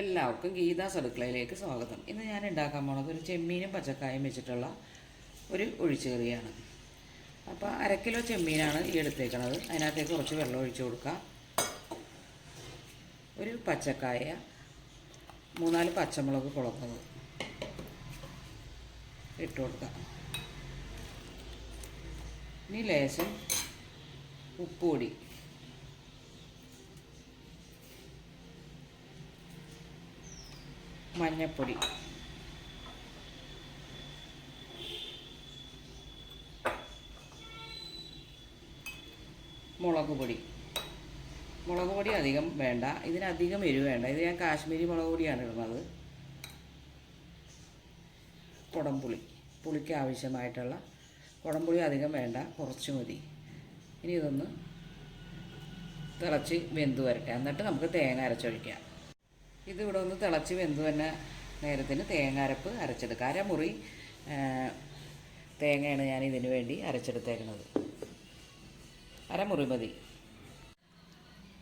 എല്ലാവർക്കും ഗീതാസ് അടുക്കളയിലേക്ക് സ്വാഗതം. ഇന്ന് ഞാൻ ഉണ്ടാക്കാൻ പോണത് ഒരു ചെമ്മീനും പച്ചക്കായും വെച്ചിട്ടുള്ള ഒരു ഒഴിച്ചുകറിയാണ്. അപ്പോൾ അര കിലോ ചെമ്മീനാണ് ഈ എടുത്തേക്കണത്. അതിനകത്തേക്ക് കുറച്ച് വെള്ളം ഒഴിച്ചു കൊടുക്കാം. ഒരു പച്ചക്കായ മൂന്നാൽ പച്ചമുളക് കുളക്കുന്നത് ഇട്ട് കൊടുക്കാം. ഇനി ലേശം ഉപ്പുപൊടി. മഞ്ഞപ്പൊടി. മുളക് പൊടി. മുളക് പൊടി അധികം വേണ്ട. ഇതിനധികം എരിവ് വേണ്ട. ഇത് ഞാൻ കാശ്മീരി മുളക് പൊടിയാണ് ഇടുന്നത്. കുടംപുളി പുളിക്ക് ആവശ്യമായിട്ടുള്ള കുടംപുളി അധികം വേണ്ട. കുറച്ച് മതി. ഇനി ഇതൊന്ന് തിളച്ച് വെന്ത് വരട്ടെ. എന്നിട്ട് നമുക്ക് തേങ്ങ അരച്ചൊഴിക്കാം. ഇത് ഇവിടെ ഒന്ന് തിളച്ച് വെന്ത് തന്നെ നേരത്തിന് തേങ്ങ അരപ്പ് അരച്ചെടുക്കുക അരമുറി തേങ്ങയാണ് ഞാൻ ഇതിന് വേണ്ടി അരച്ചെടുത്തേക്കുന്നത്. അരമുറി മതി.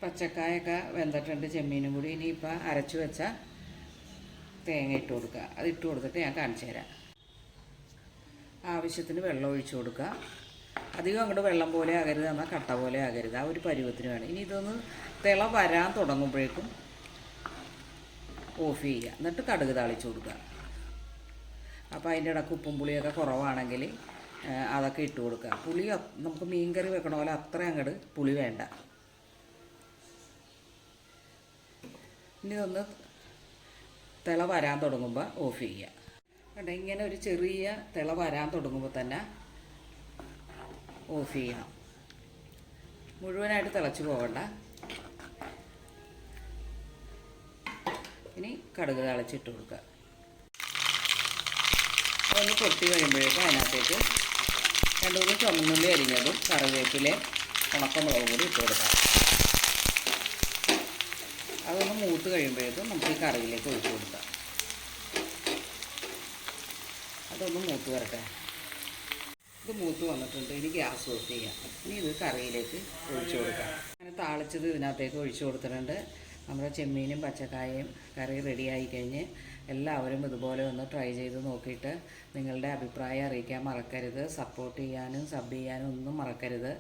പച്ചക്കായൊക്കെ വെന്തിട്ടുണ്ട് ചെമ്മീനും കൂടി. ഇനിയിപ്പോൾ അരച്ചു വെച്ച തേങ്ങ ഇട്ട് കൊടുക്കുക. അത് ഇട്ട് കൊടുത്തിട്ട് ഞാൻ കാണിച്ചു തരാം. ആവശ്യത്തിന് വെള്ളം ഒഴിച്ചു കൊടുക്കുക. അധികം അങ്ങോട്ട് വെള്ളം പോലെ ആകരുത് എന്നാൽ കട്ട പോലെ ആകരുത്. ആ ഒരു പരുവത്തിന് വേണം. ഇനി ഇതൊന്ന് തിള വരാൻ തുടങ്ങുമ്പോഴേക്കും ഓഫ് ചെയ്യുക. എന്നിട്ട് കടുക് താളിച്ച് കൊടുക്കുക. അപ്പോൾ അതിന്റെ ഇടയ്ക്ക് ഉപ്പും പുളിയൊക്കെ കുറവാണെങ്കിൽ അതൊക്കെ ഇട്ട് കൊടുക്കുക. പുളി നമുക്ക് മീൻ കറി വെക്കണ പോലെ അത്ര അങ്ങോട്ട് പുളി വേണ്ട. ഇനി ഇതൊന്ന് തിള വരാൻ തുടങ്ങുമ്പോൾ ഓഫ് ചെയ്യുക. കണ്ട? ഇങ്ങനെ ഒരു ചെറിയ തിള വരാൻ തുടങ്ങുമ്പോൾ തന്നെ ഓഫ് ചെയ്യണം. മുഴുവനായിട്ട് തിളച്ച് പോകണ്ട ഇനി കടുക് തിളച്ചിട്ട് കൊടുക്കുക. അതൊന്ന് പൊട്ടി കഴിയുമ്പോഴേക്കും അതിനകത്തേക്ക് രണ്ട് മൂന്ന് ചുമന്നുള്ളി അരിഞ്ഞതും കറിവേപ്പിലെ ഉണക്കമുളകും കൂടി ഇട്ട് കൊടുക്കാം അതൊന്ന് മൂത്ത് കഴിയുമ്പോഴേക്കും നമുക്ക് ഈ കറിയിലേക്ക് ഒഴിച്ചു കൊടുക്കാം അതൊന്ന് മൂത്ത് വരട്ടെ. ഇത് മൂത്ത് വന്നിട്ടുണ്ട്. ഇനി ഗ്യാസ് ഓഫ് ചെയ്യാം ഇനി ഇത് കറിയിലേക്ക് ഒഴിച്ചു കൊടുക്കാം അങ്ങനെ താളിച്ചത് ഇതിനകത്തേക്ക് ഒഴിച്ചു കൊടുത്തിട്ടുണ്ട്. നമ്മുടെ ചെമ്മീനും പച്ചക്കായയും കറി റെഡിയായി കഴിഞ്ഞ് എല്ലാവരും ഇതുപോലെ ഒന്ന് ട്രൈ ചെയ്ത് നോക്കിയിട്ട് നിങ്ങളുടെ അഭിപ്രായം അറിയിക്കാൻ മറക്കരുത്. സപ്പോർട്ട് ചെയ്യാനും സബ് ചെയ്യാനും ഒന്നും മറക്കരുത്.